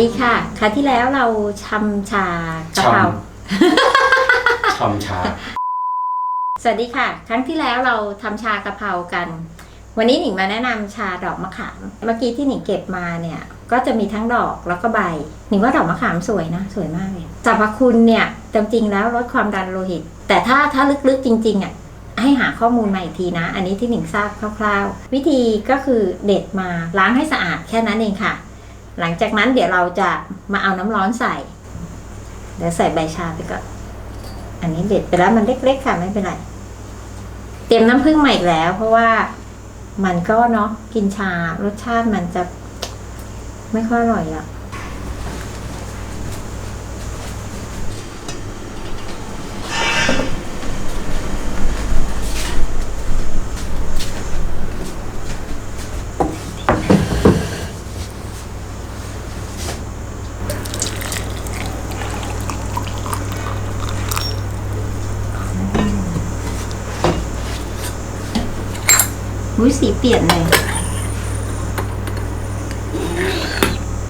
ดีค่ะคราวที่แล้วเราชำชากะเพราชอมชา สวัสดีค่ะ ครั้งที่แล้วเราทำชากะเพรากัน วันนี้หนิงมาแนะนำชาดอกมะขาม เมื่อกี้ที่หนิงเก็บมาเนี่ย ก็จะมีทั้งดอกแล้วก็ใบ หนิงว่าดอกมะขามสวยนะ สวยมากเลยสรรพคุณเนี่ยจริงๆแล้วลดความดันโลหิต แต่ถ้าถ้าลึกๆจริงๆอะให้หาข้อมูลมาอีกทีนะ อันนี้ที่หนิงทราบคร่าว ๆ วิธีก็คือเด็ดมาล้างให้สะอาดแค่นั้นเองค่ะ หลังจากนั้นเดี๋ยวเราจะมาเอาน้ำร้อนใส่ เดี๋ยวใส่ใบชาไปก่อน อันนี้เด็ดไปแล้วมันเล็กๆค่ะไม่เป็นไร เตรียมน้ำผึ้งมาอีกแล้ว เพราะว่ามันก็เนาะกินชารสชาติมันจะไม่ค่อยอร่อยอะ อุ้ยสีเปลี่ยนเลย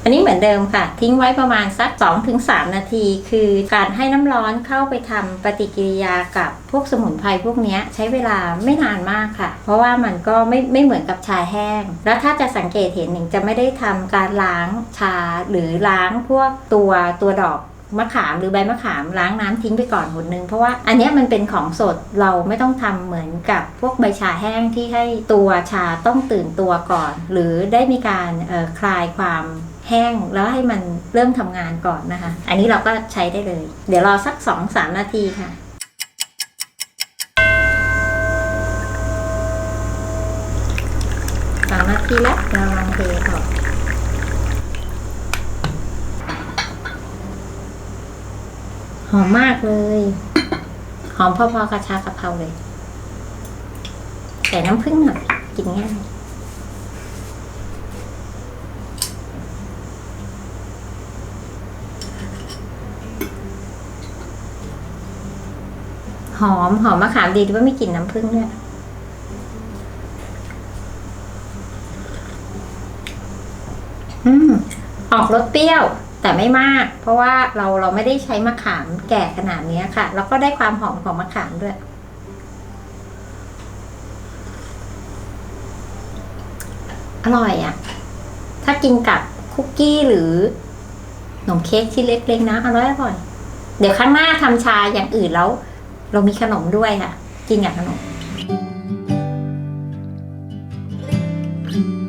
อันนี้เหมือนเดิมค่ะ ทิ้งไว้ประมาณสัก 2-3 นาที คือการให้น้ำร้อนเข้าไปทำปฏิกิริยากับพวกสมุนไพรพวกนี้ใช้เวลาไม่นานมากค่ะ เพราะว่ามันก็ไม่ไม่เหมือนกับชาแห้ง แล้วถ้าจะสังเกตเห็นหนึ่งจะไม่ได้ทำการล้างชาหรือล้างพวกตัวตัวดอก มะขามหรือใบมะขามล้างน้ำทิ้งไปก่อนหนนึง เพราะว่าอันนี้มันเป็นของสดเราไม่ต้องทำเหมือนกับพวกใบชาแห้งที่ให้ตัวชาต้องตื่นตัวก่อน หรือได้มีการคลายความแห้งแล้วให้มันเริ่มทำงานก่อนนะคะ อันนี้เราก็ใช้ได้เลย เดี๋ยวรอสัก 2-3 นาทีค่ะสามนาทีแล้วเราลองเทออก หอมมากเลย หอมพอๆกับชากะเพราเลยใส่น้ำผึ้งหน่อยกินง่ายหอม หอมมะขามดีที่ว่าไม่กลิ่นน้ำผึ้งด้วยอืม ออกรสเปรี้ยว แต่ไม่มาก เพราะว่าเราเราไม่ได้ใช้มะขามแก่ขนาดนี้ค่ะ แล้วก็ได้ความหอมของมะขามด้วย อร่อยอะ่ะ ถ้ากินกับคุกกี้หรือขนมเค้กที่เล็กๆนะอร่อยอร่อย เดี๋ยวข้างหน้าทำชาอย่างอื่นแล้ว เรามีขนมด้วยค่ะ กินกับขนม thank you